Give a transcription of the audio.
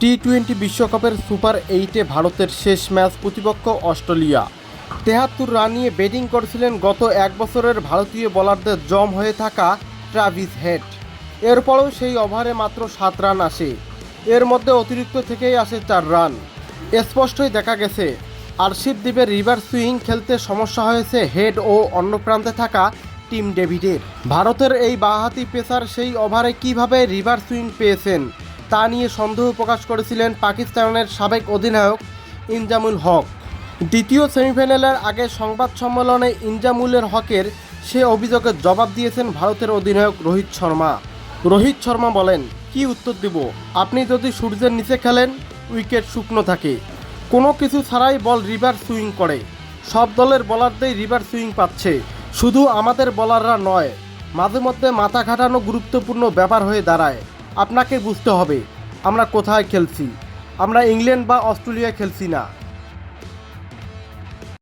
T twenty বিশ্বকাপের super এইটে ভারতের শেষ ম্যাচ প্রতিপক্ষ অস্ট্রেলিয়া। তেহাত্তর রান নিয়ে ব্যাটিং করছিলেন গত এক বছরের ভারতীয় বোলারদের জম হয়ে থাকা ট্রাভিস হেড। এরপরেও সেই ওভারে মাত্র সাত রান আসে। এর মধ্যে অতিরিক্ত থেকেই আসে চার রান। স্পষ্টই দেখা গেছে আরশিপ দ্বীপের রিভার সুইং খেলতে সমস্যা হয়েছে হেড ও অন্য প্রান্তে থাকা টিম ডেভিডের। ভারতের এই বাঁহাতি পেসার সেই ওভারে কীভাবে রিভার সুইং পেয়েছেন? তা নিয়ে সন্দেহ প্রকাশ করেছিলেন পাকিস্তানের সাবেক অধিনায়ক ইনজামুল হক। দ্বিতীয় সেমিফাইনালের আগে সংবাদ সম্মেলনে ইনজামুলের হকের সে অভিযোগের জবাব দিয়েছেন ভারতের অধিনায়ক রোহিত শর্মা। রোহিত শর্মা বলেন, কি উত্তর দিব? আপনি যদি সূর্যের নিচে খেলেন, উইকেট শুকনো থাকে। কোনো কিছু ছাড়াই বল রিভার সুইং করে। সব দলের বলারদেরই রিভার সুইং পাচ্ছে। শুধু আমাদের বলাররা নয়, মাঝে মধ্যে মাথা খাটানো গুরুত্বপূর্ণ ব্যাপার হয়ে দাঁড়ায়। আপনাকে বুঝতে হবে আমরা কোথায় খেলছি। আমরা ইংল্যান্ড বা অস্ট্রেলিয়া খেলছি না।